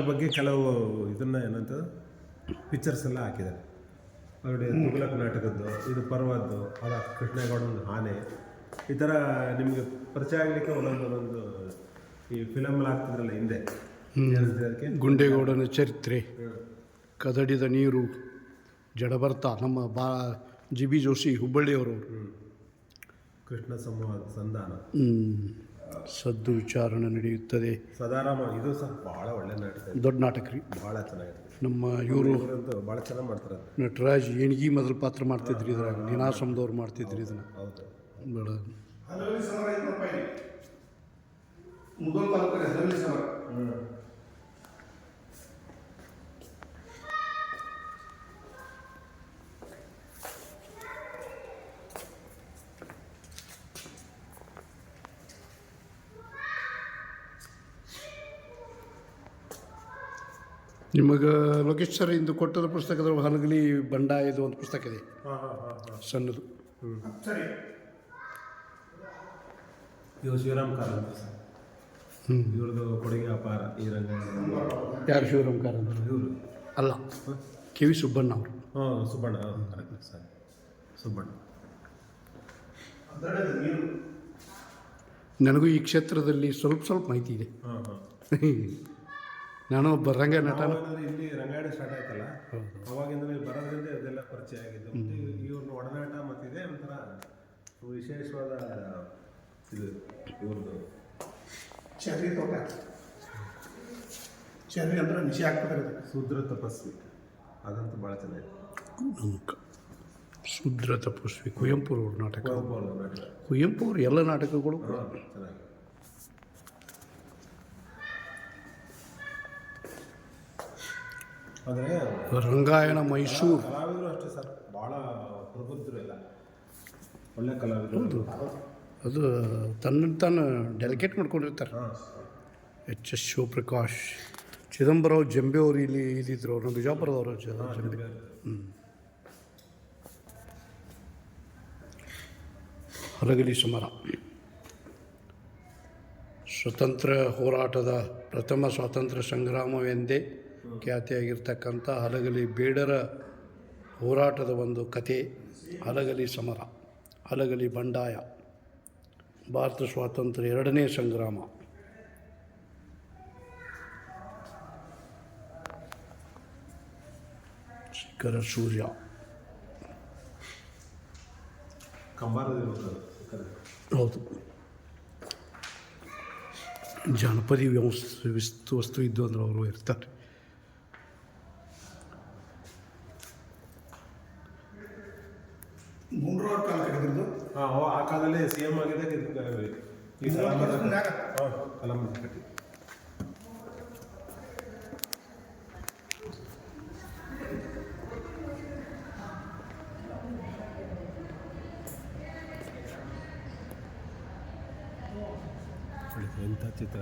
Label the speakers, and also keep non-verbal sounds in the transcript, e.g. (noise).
Speaker 1: ಅದ್ರ ಬಗ್ಗೆ ಕೆಲವು ಇದನ್ನ ಏನಂತ ಪಿಕ್ಚರ್ಸ್ ಎಲ್ಲ ಹಾಕಿದ್ದಾರೆ. ನೋಡಿ ತುಗಲಕ್ ನಾಟಕದ್ದು ಇದು ಪರ್ವದ್ದು ಅದ ಕೃಷ್ಣೇಗೌಡನ ಆನೆ. ಈ ಥರ ನಿಮಗೆ ಪರಿಚಯ ಆಗಲಿಕ್ಕೆ ಒಂದೊಂದು ಒಂದೊಂದು ಈ ಫಿಲಮ್ ಆಗ್ತಿದ್ರಲ್ಲ ಹಿಂದೆ. ಅದಕ್ಕೆ
Speaker 2: ಗುಂಡೇಗೌಡನ ಚರಿತ್ರೆ ಕದಡಿದ ನೀರು ಜಡಭರ್ತ ನಮ್ಮ ಬಾ ಜಿ ಬಿ ಜೋಶಿ ಹುಬ್ಬಳ್ಳಿಯವರು.
Speaker 1: ಕೃಷ್ಣ ಸಂವಾದ ಸಂಧಾನ.
Speaker 2: ಸದ್ದು ವಿಚಾರಣೆ ನಡೆಯುತ್ತದೆ.
Speaker 1: ಸದಾರಾಮ ಇದು ಸಹ ಭಾಳ ಒಳ್ಳೆ ನಾಟಕ.
Speaker 2: ದೊಡ್ಡ ನಾಟಕ ರೀ.
Speaker 1: ಭಾಳ ಚೆನ್ನಾಗಿದೆ
Speaker 2: ನಮ್ಮ ಇವರು
Speaker 1: ಭಾಳ ಚೆನ್ನಾಗಿ ಮಾಡ್ತಾರೆ
Speaker 2: ನಟರಾಜ್ ಏಣಿಗಿ ಮೊದಲು ಪಾತ್ರ ಮಾಡ್ತಿದ್ರಿ ಇದ್ರಾಗ. ನೀನಾಶ್ರಮದವ್ರು ಮಾಡ್ತಿದ್ರಿ ಇದನ್ನು.
Speaker 1: ಹೌದು
Speaker 2: ಬೇಡ
Speaker 3: ಮುಗಲ್ ಮುದೋಲ್ ಸಮರ
Speaker 2: ನಿಮಗೆ ಲೋಕೇಶ್ ಸರ್ ಇಂದು ಕೊಟ್ಟದ ಪುಸ್ತಕದ ಹಲಗಲಿ ಬಂಡಾಯದ ಒಂದು ಪುಸ್ತಕ ಇದೆ.
Speaker 1: ಹಾಂ ಹಾಂ ಹಾಂ ಹಾಂ.
Speaker 2: ಸಣ್ಣದು.
Speaker 3: ಸರಿ.
Speaker 1: ಇವರು ಶಿವರಾಮ್ ಕಾರಂತ ಸರ್.
Speaker 2: ಹ್ಞೂ
Speaker 1: ಇವ್ರದ್ದು ಕೊಡುಗೆ ಅಪಾರ ಈ ರಂಗ
Speaker 2: ಯಾರು ಶಿವರಾಮ್ ಕಾರಂತ
Speaker 1: ಇವರು.
Speaker 2: ಅಲ್ಲ ಕೆ ವಿ ಸುಬ್ಬಣ್ಣ ಅವರು.
Speaker 1: ಹಾಂ ಸುಬ್ಬಣ್ಣ ಕರೆಕ್ಟ್ ಸರ್. ಸುಬ್ಬಣ್ಣ.
Speaker 2: ನನಗೂ ಈ ಕ್ಷೇತ್ರದಲ್ಲಿ ಸ್ವಲ್ಪ ಸ್ವಲ್ಪ ಮಾಹಿತಿ ಇದೆ.
Speaker 1: ಹಾಂ ಹಾಂ. (laughs)
Speaker 2: ನಾನು ಒಬ್ಬ ರಂಗ ನಟ
Speaker 1: ಇಲ್ಲಿ ರಂಗಾಯಣ ಸ್ಟಾರ್ಟ್ ಆಯ್ತಲ್ಲ ಅವಾಗಿಂದ ಬರೋದ್ರಿಂದ ಇದೆಲ್ಲ ಪರಿಚಯ ಆಗಿದ್ದು. ಇವ್ರನ್ನ ಒಡನಾಟ ಮತ್ತು ಇದೇ ಒಂಥರ ವಿಶೇಷವಾದ ಇದು ಇವ್ರದ್ದು.
Speaker 3: ಚರ್ರಿ ತೋಟ. ಚರ್ರಿ ಅಂದ್ರೆ ನಿಶೆ ಆಗ್ತದೆ
Speaker 1: ಶುದ್ರ ತಪಸ್ವಿ. ಅದಂತೂ ಭಾಳ ಚೆನ್ನಾಗಿದೆ
Speaker 2: ಶುದ್ರ ತಪಸ್ವಿ ಕುವೆಂಪು ಅವ್ರ ನಾಟಕ.
Speaker 1: ಕುವೆಂಪು ಅವ್ರ
Speaker 2: ಕುವೆಂಪು ಅವ್ರ ಎಲ್ಲ ನಾಟಕಗಳು
Speaker 1: ಆದರೆ
Speaker 2: ರಂಗಾಯಣ ಮೈಸೂರು.
Speaker 1: ಕಲಾವಿದರು ಅಷ್ಟೇ ಸರ್ ಭಾಳ ಪ್ರಬುದ್ಧರು ಎಲ್ಲ. ಒಳ್ಳೆ ಕಲಾವಿದರು
Speaker 2: ಅದು ತನ್ನ ತಾನು ಡೆಲಿಕೇಟ್ ಮಾಡ್ಕೊಂಡಿರ್ತಾರೆ. ಎಚ್ ಎಸ್ ಶಿವಪ್ರಕಾಶ್ ಚಿದಂಬರ ಜಂಬೆ ಅವರು ಇಲ್ಲಿ ಇದ್ದಿದ್ರು. ಅವರು ಬಿಜಾಪುರದವರು ಜಂಬೆ. ಹಲಗಲಿ ಸಮರ. ಸ್ವತಂತ್ರ ಹೋರಾಟದ ಪ್ರಥಮ ಸ್ವಾತಂತ್ರ್ಯ ಸಂಗ್ರಾಮವೆಂದೇ ಖ್ಯಾತಿಯಾಗಿರ್ತಕ್ಕಂಥ ಹಲಗಲಿ ಬೇಡರ ಹೋರಾಟದ ಒಂದು ಕತೆ ಹಲಗಲಿ ಸಮರ, ಹಲಗಲಿ ಬಂಡಾಯ, ಭಾರತ ಸ್ವಾತಂತ್ರ್ಯ ಎರಡನೇ ಸಂಗ್ರಾಮ. ಶಿಖರ ಸೂರ್ಯ. ಹೌದು. ಜಾನಪದಿ ವ್ಯವಸ್ಥೆ ವಿಸ್ತು ವಸ್ತು ಇದ್ದು ಅಂದ್ರೆ ಅವರು ಇರ್ತಾರೆ.
Speaker 3: ಗುಂಡ್ರವ್ರ ಕಾಲ ಕಡೆದಿದ್ದು
Speaker 1: ಹಾಂ ಆ ಕಾಲದಲ್ಲಿ ಸಿ ಎಂ ಆಗಿದ್ದಾಗ ಇದು ಈ
Speaker 3: ಮ್ಯಾಗ.
Speaker 1: ಹಾಂ ಕಲಾಮದ ಕಟ್ಟಿ ಎಂಥ ಚಿತ್ರ.